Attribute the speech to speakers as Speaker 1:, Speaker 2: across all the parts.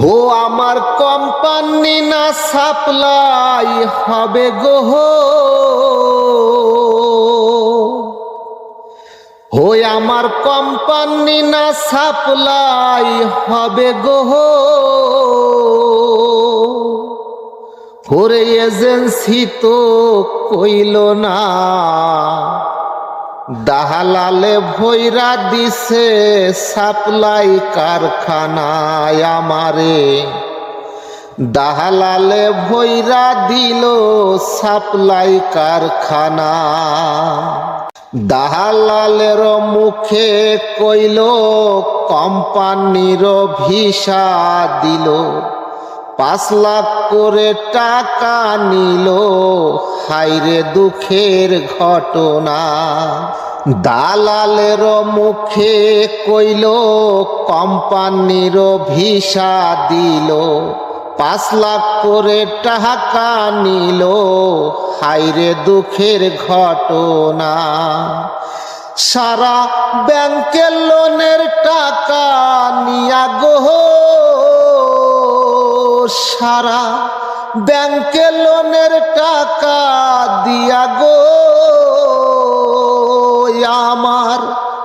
Speaker 1: হো আমার কোম্পানি না সাপ্লাই হবে গোহ হই আমার কোম্পানি না সাপ্লাই হবে গোহ ওরে এজেন্সি তো কইল না। দাহালালে ভৈরা দিছে সাপ্লাই কারখানায় আমারে। দাহালালে ভৈরা দিল সাপ্লাই কারখানা। দাহালালের মুখে কইল, কোম্পানির ভিসা দিল। পাঁচ লাখ করে টাকা নিল। হাইরে দুঃখের ঘটনা। দালালের মুখে কইল, কোম্পানির ভিসা দিল। পাঁচ লাখ করে টাকা নিল। হাইরে দুঃখের ঘটনা। সারা ব্যাংকের লোনের টাকা নিয়া সারা ব্যাংকে লোনের টাকা দিয়া গো। আমার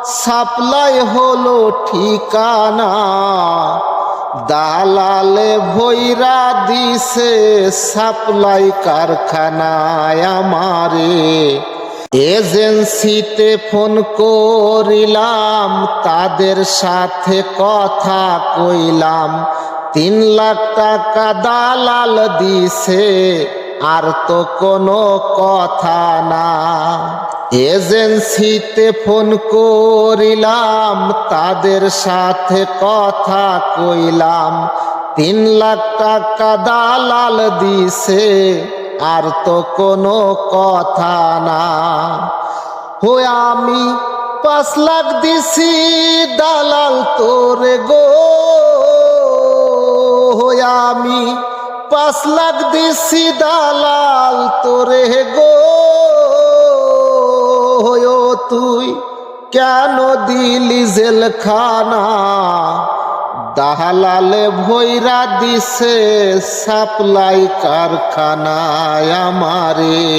Speaker 1: সাপ্লাই হলো ঠিকানা। দালালে ভৈরা দিছে সাপ্লাই কারখানায় আমারে। এজেন্সিতে ফোন করিলাম, তাদের সাথে কথা কইলাম। তিন লাখ টাকা দালাল দিছে, আর তো কোনো কথা না। এজেন্সিতে ফোন করিলাম, তাদের সাথে কথা কইলাম। তিন লাখ টাকা দালাল দিছে, আর তো কোনো কথা না। হো আমি পাঁচ লাখ দিছি, দালাল তোরে গো পাঁচ লাখ দিছি দালাল তোরে গো। তুই কেন দিলি জেলখানা? দালালে ভৈরা দিছে সাপ্লাই কারখানায় আমারে।